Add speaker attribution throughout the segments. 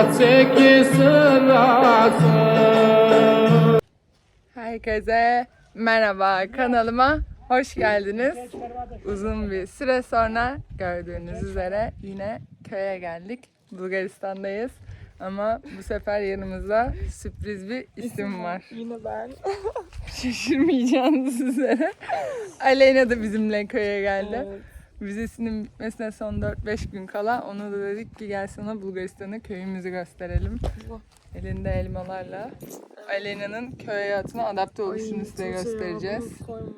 Speaker 1: Saçeki sırası
Speaker 2: Herkese merhaba kanalıma hoş geldiniz. Uzun bir süre sonra gördüğünüz üzere yine köye geldik. Bulgaristan'dayız. Ama bu sefer yanımızda sürpriz bir isim var.
Speaker 3: Yine ben.
Speaker 2: Şaşırmayacağınız üzere. Aleyna da bizimle köye geldi. Vizesinin bitmesine son 4-5 gün kala onu da dedik ki gel sana Bulgaristan'ı köyümüzü gösterelim. Elinde elmalarla Aleyna'nın köy hayatına adapte oluşunu size göstereceğiz.
Speaker 3: Koyma.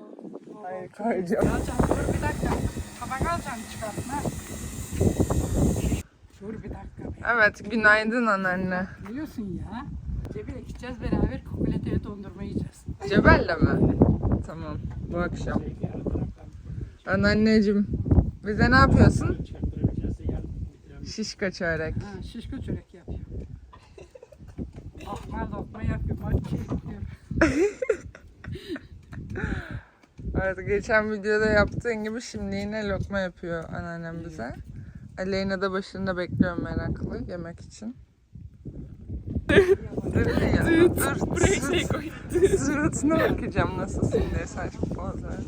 Speaker 2: Hayır koyacağım.
Speaker 4: Bir dakika. Tabak alacaksın çıkartma. Dur bir dakika.
Speaker 2: Evet günaydın anneanne.
Speaker 4: Biliyorsun ya. Cebile gideceğiz beraber kokoleteye dondurma yiyeceğiz.
Speaker 2: Cebelle mi? Tamam bu akşam. Anneanneciğim bize ne yapıyorsun? Şişko çörek.
Speaker 4: Ha, şişko çörek yapıyor. Lokma lokma yapıyor. Şey yapıyor.
Speaker 2: Evet geçen videoda yaptığın gibi şimdi yine lokma yapıyor anneannem bize. Aleyna da başında bekliyorum meraklı yemek için. dur ya, dur. Surat, suratına bakacağım nasılsın diye saçma poz ver.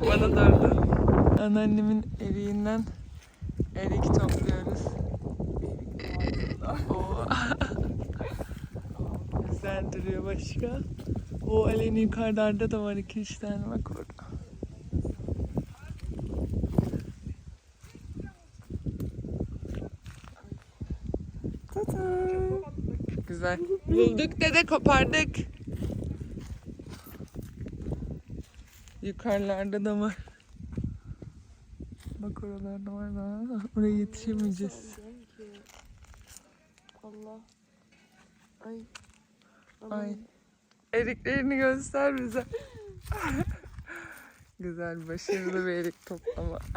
Speaker 2: Bana doğru. Anneannemin eriğinden erik topluyoruz. Güzel duruyor başka. O Aleyna yukarılarda da var iki üç tane bak orada. Güzel. Bulduk dede kopardık. Yukarılarda da var. Bak oralarda var da oraya yetişemeyeceğiz.
Speaker 3: Allah. Ay.
Speaker 2: Ay. Eriklerini göster bize. Güzel, başarılı bir erik toplama.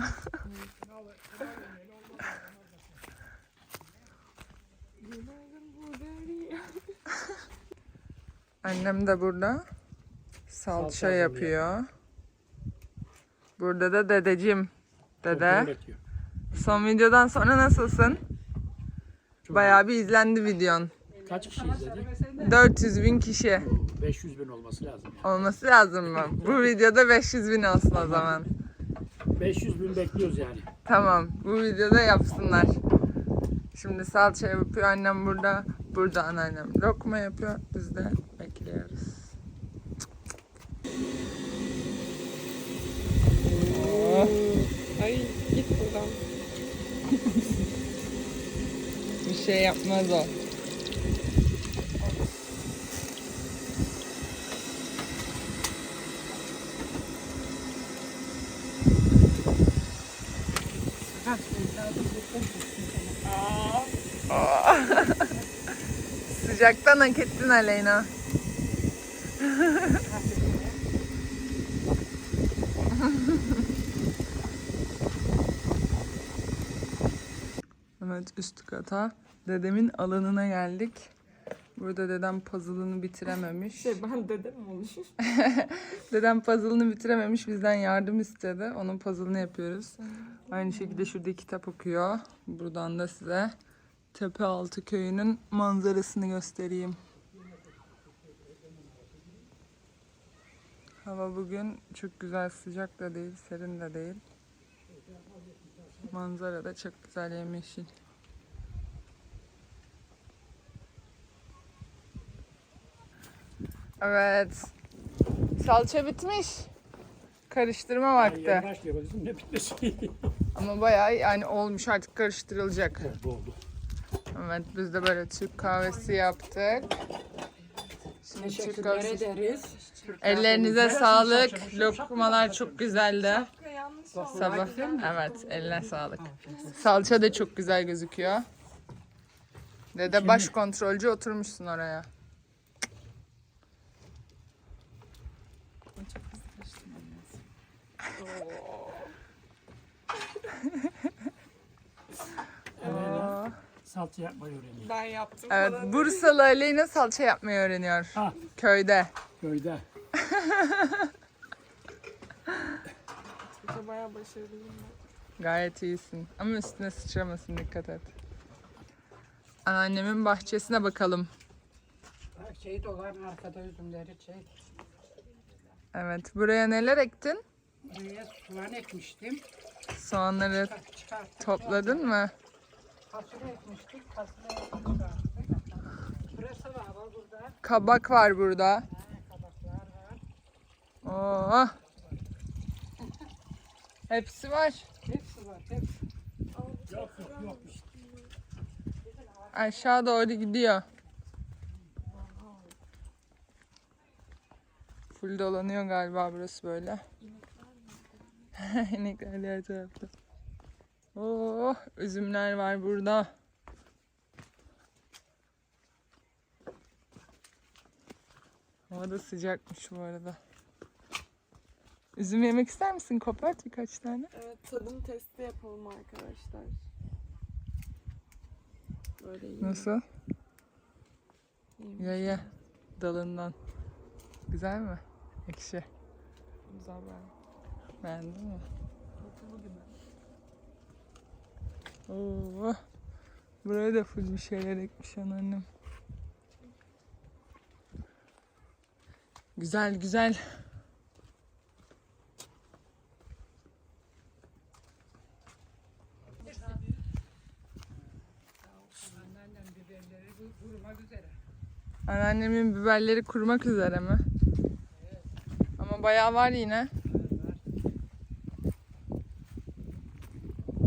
Speaker 2: Annem de burada salça yapıyor. Burada da dedeciğim. Dede. Son videodan sonra nasılsın? Bayağı bir izlendi videon.
Speaker 5: Kaç kişi izledi?
Speaker 2: 400 bin kişi
Speaker 5: 500 bin olması lazım. yani.
Speaker 2: olması lazım mı? Bu videoda 500 bin olsun o zaman.
Speaker 5: 500 bin bekliyoruz yani.
Speaker 2: Tamam. Bu videoda yapsınlar. Şimdi salça yapıyor. Annem burada. Burada anneannem lokma yapıyor. Biz de bekliyoruz.
Speaker 3: Ay git buradan.
Speaker 2: bir şey yapmaz o. Sıcaktan hak ettin Aleyna. Evet üst kata dedemin alanına geldik. Burada dedem puzzle'ını bitirememiş.
Speaker 3: Şey ben dedem mi olmuşum?
Speaker 2: Dedem puzzle'ını bitirememiş bizden yardım istedi. Onun puzzle'ını yapıyoruz. Aynı şekilde şurada kitap okuyor. Buradan da size Tepealtı köyünün manzarasını göstereyim. Hava bugün çok güzel sıcak da değil, serin de değil. Manzara da çok güzel yemyeşil. Evet. Salça bitmiş. Karıştırma vakti.
Speaker 5: Başlıyor bakıyorsun ne bitmesi.
Speaker 2: Ama bayağı yani olmuş artık karıştırılacak.
Speaker 5: oldu oldu.
Speaker 2: Evet biz de böyle Türk kahvesi yaptık. Şimdi Türk
Speaker 4: Teşekkür
Speaker 2: kahvesi.
Speaker 4: ederiz.
Speaker 2: Ellerinize sağlık. Lokmalar çok güzeldi. Sabah. Evet eline sağlık. Salça da çok güzel gözüküyor. Dede baş kontrolcü oturmuşsun oraya.
Speaker 5: Salça yapmayı öğreniyor.
Speaker 3: Ben yaptım
Speaker 2: Evet
Speaker 3: falan.
Speaker 2: Bursalı Aleyna salça yapmayı öğreniyor.
Speaker 5: Ha
Speaker 2: Köyde.
Speaker 5: köyde.
Speaker 3: İşte bayağı başarılıyım ben.
Speaker 2: Gayet iyisin. Ama üstüne sıçramasın dikkat et. Anneannemin bahçesine bakalım.
Speaker 4: Bak şey dolar arkada üzümleri çek.
Speaker 2: Evet. Buraya neler ektin?
Speaker 4: Buraya soğan ekmiştim.
Speaker 2: Soğanları
Speaker 4: Çıkart, çıkarttık.
Speaker 2: topladın mı?
Speaker 4: Fasulye ekmiştik. Fasulye çıkarttık. Pırasa var var burada.
Speaker 2: Kabak var burada.
Speaker 4: Kabaklar var.
Speaker 2: Oo. Hepsi var.
Speaker 4: Hepsi var. Hepsi.
Speaker 5: Yok yok yok işte.
Speaker 2: Aşağı doğru gidiyor. Full dolanıyor galiba burası böyle. İnekler diğer tarafta. Oo, üzümler var burada. Hava da sıcakmış bu arada. Üzüm yemek ister misin? Kopart birkaç tane.
Speaker 3: Evet tadım testi yapalım arkadaşlar. Böyle.
Speaker 2: Nasıl? Ye ye. Dalından. Güzel mi? Ekşi.
Speaker 3: Güzel ben.
Speaker 2: Beğendin mi? Oo. Buraya da full bir şeyler ekmiş anneannem. Güzel güzel. Anneannemin biberleri kurumak üzere mi? Ama bayağı var yine.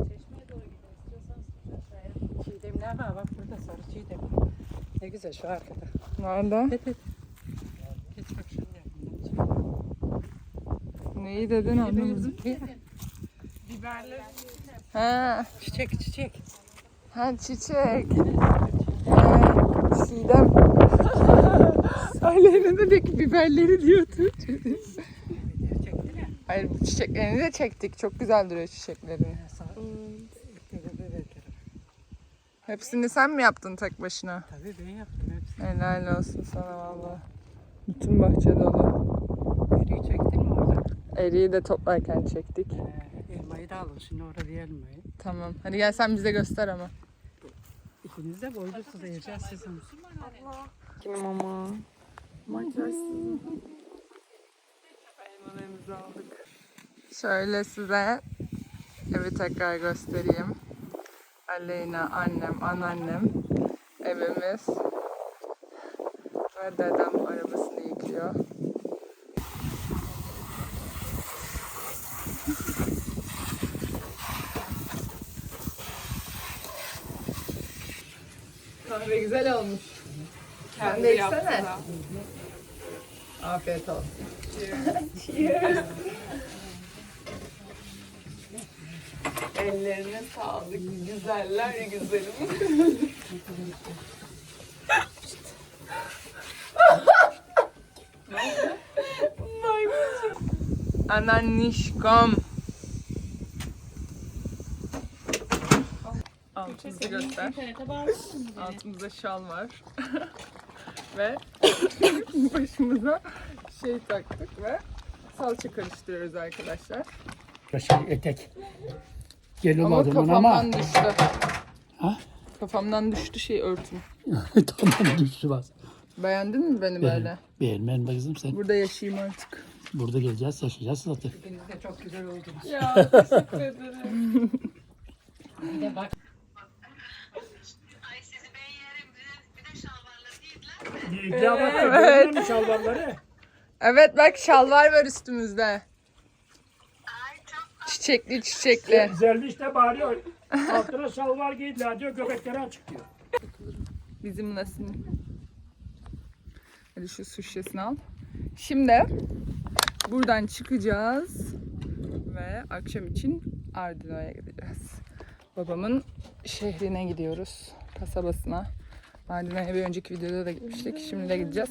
Speaker 4: Çeşmeye doğru gidelim. İstiyorsanız aşağıya. Çiğdemler var. Bak burada sarı çiğdem. Ne güzel şu arkada.
Speaker 2: Nerede?
Speaker 4: Geç bak şimdi yakından.
Speaker 2: Neyi dedin anlamadım.
Speaker 3: Biberler
Speaker 2: Ha,
Speaker 4: Çiçek çiçek.
Speaker 2: ha çiçek. Çiğdem. Aleyna da peki biberleri diyordu. Hayır bu çiçeklerini de çektik. Çok güzel duruyor çiçeklerin.
Speaker 4: Sağ Biberleri.
Speaker 2: Hepsini sen mi yaptın tek başına?
Speaker 4: Tabii ben yaptım hepsini.
Speaker 2: Helal olsun sana valla. Bütün bahçe dolu.
Speaker 4: Eriği çektin mi orada?
Speaker 2: Eriği de toplarken çektik.
Speaker 4: Ee, elmayı da alın şimdi orada bir elmayı.
Speaker 2: Tamam. Hadi gel sen bize göster ama.
Speaker 4: İkiniz de boylusunuz yiyeceğiz sizin.
Speaker 3: Kim ama? Makyajsız.
Speaker 2: Elmalarımızı aldık. Şöyle size evi tekrar göstereyim. Aleyna, annem, anneannem, evimiz ve dedem arabasını yıkıyor. Kahve güzel olmuş. Sen de içsene. Afiyet olsun.
Speaker 3: Ellerine sağlık. Güzeller güzelim.
Speaker 2: Ananişkom. Altımızı göster. Altımızda şal var. ve başımıza şey taktık ve salça karıştırıyoruz arkadaşlar.
Speaker 5: Şey etek. Gel
Speaker 2: Ama
Speaker 5: olmadım ama.
Speaker 2: kafamdan düştü.
Speaker 5: Ha?
Speaker 2: Kafamdan düştü şey örtüm.
Speaker 5: tamam düştü bak.
Speaker 2: Beğendin mi beni böyle?
Speaker 5: Beğenmen be kızım sen.
Speaker 2: Burada yaşayayım artık.
Speaker 5: Burada geleceğiz yaşayacağız zaten.
Speaker 4: İkiniz de çok güzel oldunuz.
Speaker 3: Ya teşekkür ederim.
Speaker 4: Bir de bak
Speaker 6: Ay sizi ben yerim. Bir de, bir de şalvarlı giydiler mi?
Speaker 5: Ya bak
Speaker 2: Evet.
Speaker 5: musun şalvarları?
Speaker 2: Evet bak şalvar var üstümüzde. Çiçekli çiçekli.
Speaker 5: Güzeldi işte bağırıyor. Altına şalvar giydiler diyor göbekleri açık diyor.
Speaker 2: Bizim nasıl? Hadi şu su şişesini al. Şimdi buradan çıkacağız ve akşam için Ardino'ya gideceğiz. Babamın şehrine gidiyoruz, kasabasına. Ardino'ya bir önceki videoda da gitmiştik. Şimdi de gideceğiz.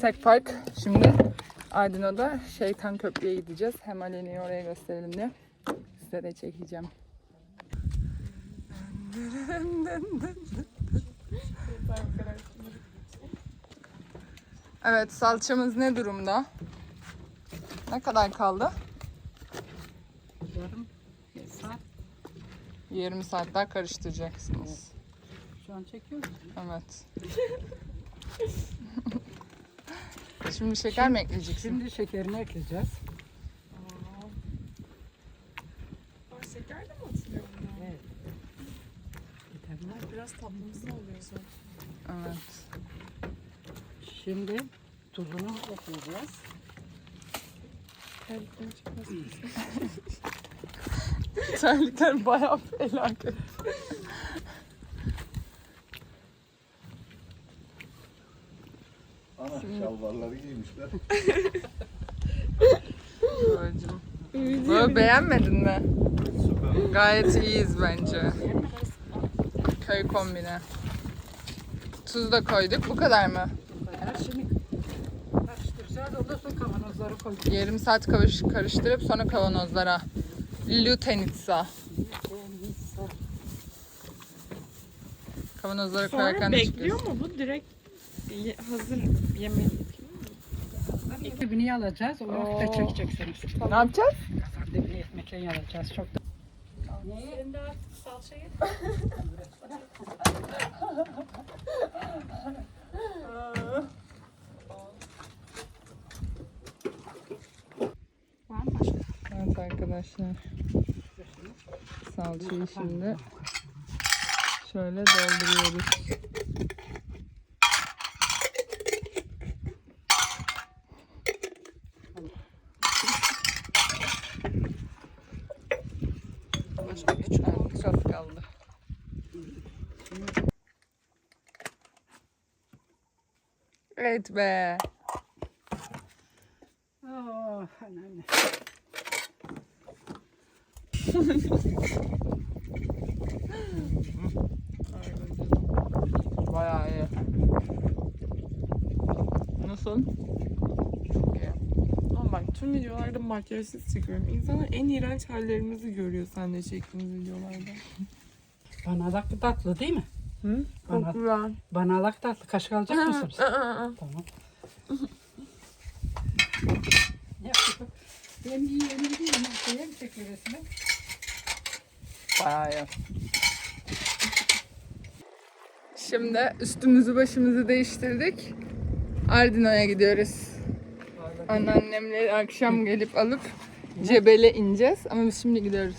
Speaker 2: Tek fark şimdi Ardino'da Şeytan Köprü'ye gideceğiz. Hem Aleyna'yı oraya gösterelim diye. Size de çekeceğim. Evet salçamız ne durumda? Ne kadar kaldı?
Speaker 4: yarım saat.
Speaker 2: 20 saat daha karıştıracaksınız.
Speaker 4: Şu an çekiyoruz.
Speaker 2: Evet. Şimdi şeker mi ekleyeceksin?
Speaker 4: Şimdi şekerini ekleyeceğiz.
Speaker 3: Aa, şeker de mi atılıyor buna?
Speaker 4: Evet. Yeterli.
Speaker 3: Biraz tatlımsı oluyor sonra.
Speaker 2: Evet.
Speaker 4: Şimdi tuzunu ekleyeceğiz.
Speaker 3: Terliklerim çıkmaz.
Speaker 2: Terlikler bayağı felaket.
Speaker 7: Ana şalvarları giymişler.
Speaker 2: Böyle beğenmedin mi? Gayet iyiyiz bence. Köy kombine. Tuz da koyduk. Bu kadar mı?
Speaker 4: Her şimdi karıştıracağız. Ondan sonra kavanozları koyacağız.
Speaker 2: Yarım saat karış- karıştırıp sonra kavanozlara. Lutenitsa. Kavanozlara koyarken
Speaker 3: Sonra
Speaker 2: de
Speaker 3: bekliyor
Speaker 2: çıkıyorsun.
Speaker 3: mu bu? Direkt ye- hazır yemeği
Speaker 4: Dibini alacağız. Onu
Speaker 3: Oo.
Speaker 4: da çekeceksiniz.
Speaker 2: Ne yapacağız?
Speaker 4: Dibini ekmekle alacağız. Çok da
Speaker 2: Evet arkadaşlar. Salçayı şimdi şöyle dolduruyoruz. Evet, çok kaldı. Evet be.
Speaker 4: Oh, anneanne.
Speaker 2: Bayağı iyi. Nasıl? Çok iyi.
Speaker 3: Ama bak tüm videolarda makyajsız çekiyorum. İnsanlar en iğrenç hallerimizi görüyor seninle çektiğimiz videolarda.
Speaker 4: Banalak tatlı değil mi?
Speaker 3: Hı?
Speaker 4: Bana-
Speaker 3: güzel.
Speaker 4: Banalak tatlı. Kaşık alacak mısınız? Tamam. Ben yiyelim diyeyim. Koyayım çekiresine.
Speaker 2: Bayağı iyi. Şimdi üstümüzü başımızı değiştirdik. Ardino'ya gidiyoruz. Anneannemleri akşam gelip alıp Cebel'e ineceğiz. Ama biz şimdi gidiyoruz.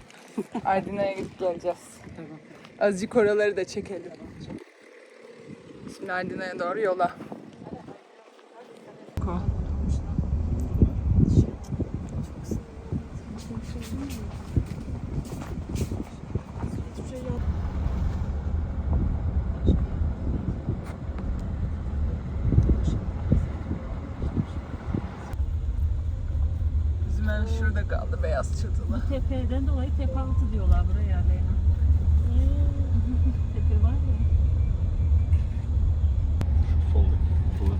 Speaker 2: Ardino'ya gidip geleceğiz.
Speaker 4: Tamam.
Speaker 2: Azıcık oraları da çekelim. Şimdi Ardino'ya doğru yola. Bizim ev şurada kaldı beyaz çatılı.
Speaker 8: Tepeden dolayı tepe altı diyorlar buraya Leyla. Tepe var ya.
Speaker 7: Soldaki kutular.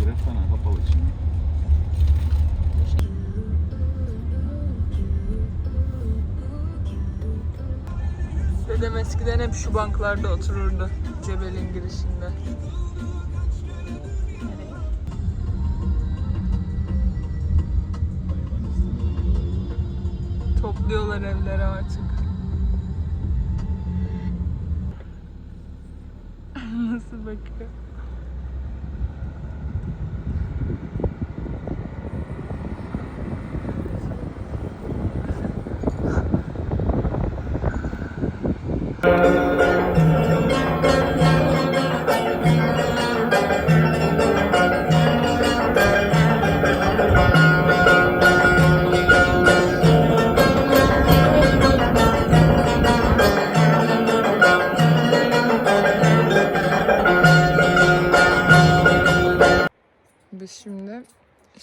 Speaker 7: Birer tane kapalı.
Speaker 2: Dedem eskiden hep şu banklarda otururdu. Cebel'in girişinde. Topluyorlar evleri artık. Nasıl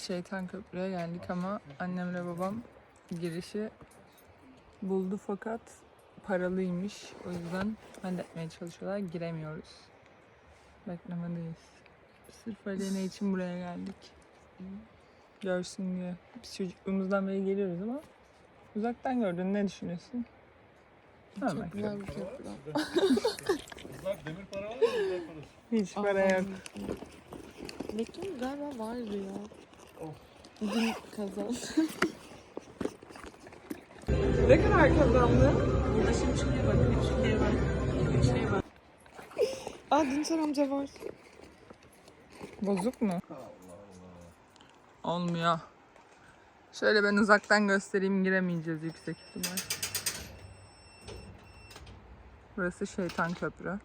Speaker 2: Şeytan Köprü'ye geldik ama annemle babam girişi buldu fakat paralıymış. O yüzden halletmeye çalışıyorlar. Giremiyoruz. Beklemedeyiz. Sırf Aleyna için buraya geldik. Görsün diye. Biz çocukluğumuzdan beri geliyoruz ama uzaktan gördün ne düşünüyorsun? Normal.
Speaker 3: Güzel bir köprü.
Speaker 7: Kızlar demir para var mı?
Speaker 2: Hiç para yok.
Speaker 3: Mekan galiba vardı ya. Dün kazandım. Ne kadar kazandı?
Speaker 8: Burada şimdi çıkıyor bak. Üç şey var. Şey.
Speaker 3: Aa Dinçer amca var.
Speaker 2: Bozuk mu? Olmuyor. Şöyle ben uzaktan göstereyim giremeyeceğiz yüksek ihtimal. Burası Şeytan Köprü.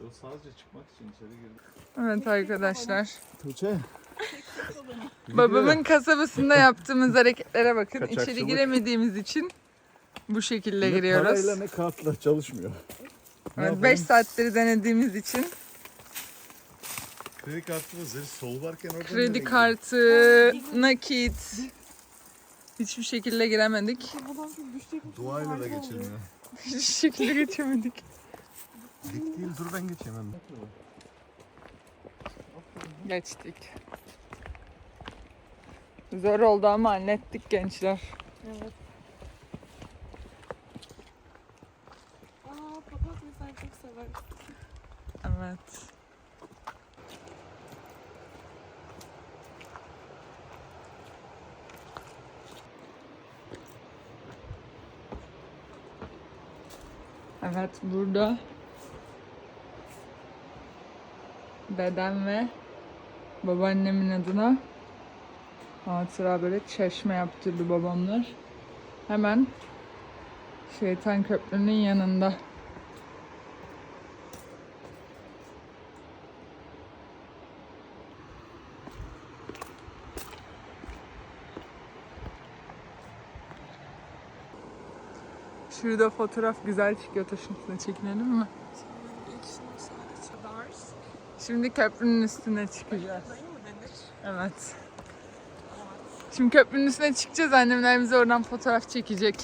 Speaker 7: O sadece çıkmak için içeri girdik.
Speaker 2: Evet arkadaşlar.
Speaker 7: Tuğçe.
Speaker 2: Babamın kasabasında yaptığımız hareketlere bakın. İçeri
Speaker 7: Kaçakçılık.
Speaker 2: giremediğimiz için bu şekilde
Speaker 7: Ne
Speaker 2: giriyoruz.
Speaker 7: parayla ne kartla çalışmıyor. Ne
Speaker 2: Evet,
Speaker 7: yapalım?
Speaker 2: 5 saatleri denediğimiz için
Speaker 7: Kredi kartı da zırh sol varken orada
Speaker 2: kredi kartı, nakit hiçbir şekilde giremedik.
Speaker 7: Duayla da geçilmiyor.
Speaker 2: Hiçbir şekilde geçemedik.
Speaker 7: Dik değil dur ben geçemem.
Speaker 2: Geçtik. Zor oldu ama hallettik gençler.
Speaker 3: Aa papatya sen çok seversin.
Speaker 2: Evet. Evet burada dedem ve babaannemin adına hatıra böyle çeşme yaptırdı babamlar. Hemen Şeytan Köprü'nün yanında. Şurada fotoğraf güzel çıkıyor taşın üstüne çekinelim mi? Şimdi köprünün üstüne çıkacağız. Evet. Şimdi köprünün üstüne çıkacağız. Annemler bize oradan fotoğraf çekecek.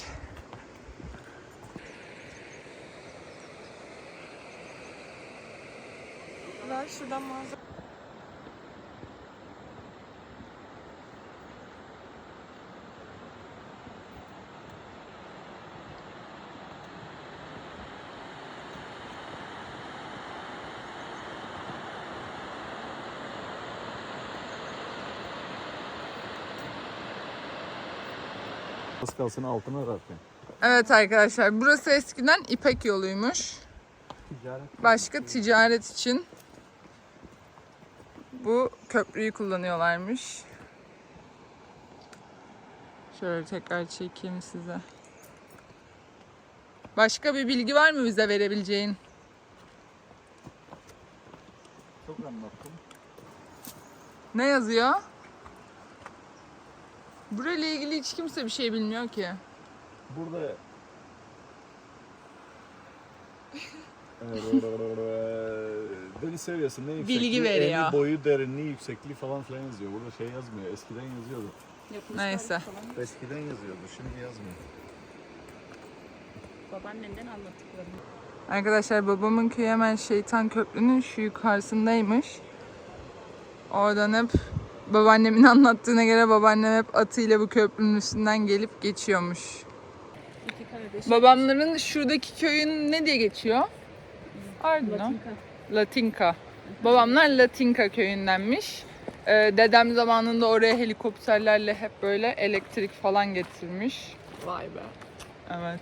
Speaker 7: Az kalsın altına ararken.
Speaker 2: Evet arkadaşlar burası eskiden İpek yoluymuş. Başka ticaret için bu köprüyü kullanıyorlarmış. Şöyle tekrar çekeyim size. Başka bir bilgi var mı bize verebileceğin?
Speaker 7: Çok anlattım.
Speaker 2: Ne yazıyor? Burayla ilgili hiç kimse bir şey bilmiyor ki.
Speaker 7: Burada Deniz seviyesi ne yüksekliği,
Speaker 2: Bilgi veriyor.
Speaker 7: eni, boyu, derinliği, yüksekliği falan filan yazıyor. Burada şey yazmıyor. Eskiden yazıyordu.
Speaker 2: Neyse.
Speaker 7: Eskiden yazıyordu. Şimdi yazmıyor.
Speaker 8: Babaannenden anlattıklarını.
Speaker 2: Arkadaşlar babamın köyü hemen Şeytan Köprü'nün şu yukarısındaymış. Oradan hep babaannemin anlattığına göre babaannem hep atıyla bu köprünün üstünden gelip geçiyormuş. Babamların şuradaki köyün ne diye geçiyor? Ardına.
Speaker 8: Latinka.
Speaker 2: Latinka. Babamlar Latinka köyündenmiş. Ee, dedem zamanında oraya helikopterlerle hep böyle elektrik falan getirmiş.
Speaker 3: Vay be.
Speaker 2: Evet.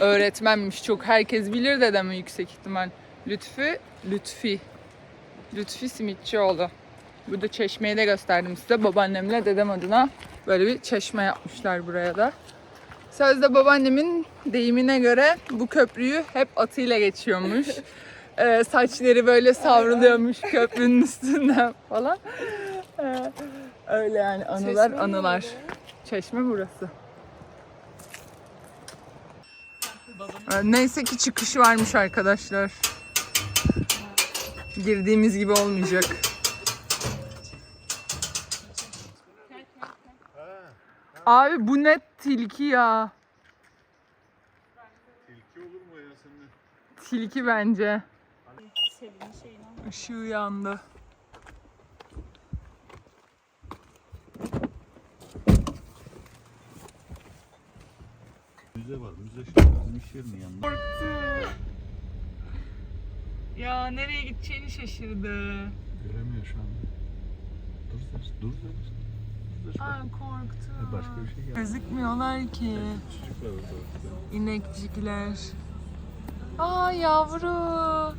Speaker 2: Öğretmenmiş çok. Herkes bilir dedemi yüksek ihtimal. Lütfi, Lütfi. Lütfi Simitçioğlu. Burada çeşmeyi de gösterdim size. Babaannemle dedem adına böyle bir çeşme yapmışlar buraya da. Sözde babaannemin deyimine göre bu köprüyü hep atıyla geçiyormuş. Ee, saçları böyle savruluyormuş köprünün üstünden falan. Ee, öyle yani anılar
Speaker 3: Çeşme
Speaker 2: anılar. Çeşme burası. Ee, Neyse ki çıkışı varmış arkadaşlar. Girdiğimiz gibi olmayacak. Abi bu net tilki ya.
Speaker 7: Tilki olur mu ya senin?
Speaker 2: Tilki bence. Işığı yandı.
Speaker 7: Müze var. Müze şimdi iş yerinin yanında.
Speaker 2: Ya nereye gideceğini şaşırdı.
Speaker 7: Göremiyor şu anda. Dur dur dur dur. Sözleşme.
Speaker 2: Aa korktum.
Speaker 7: Başka bir şey yok.
Speaker 2: Gözükmüyorlar ki.
Speaker 7: Çocuklar orada.
Speaker 2: İnekcikler. Aa yavru.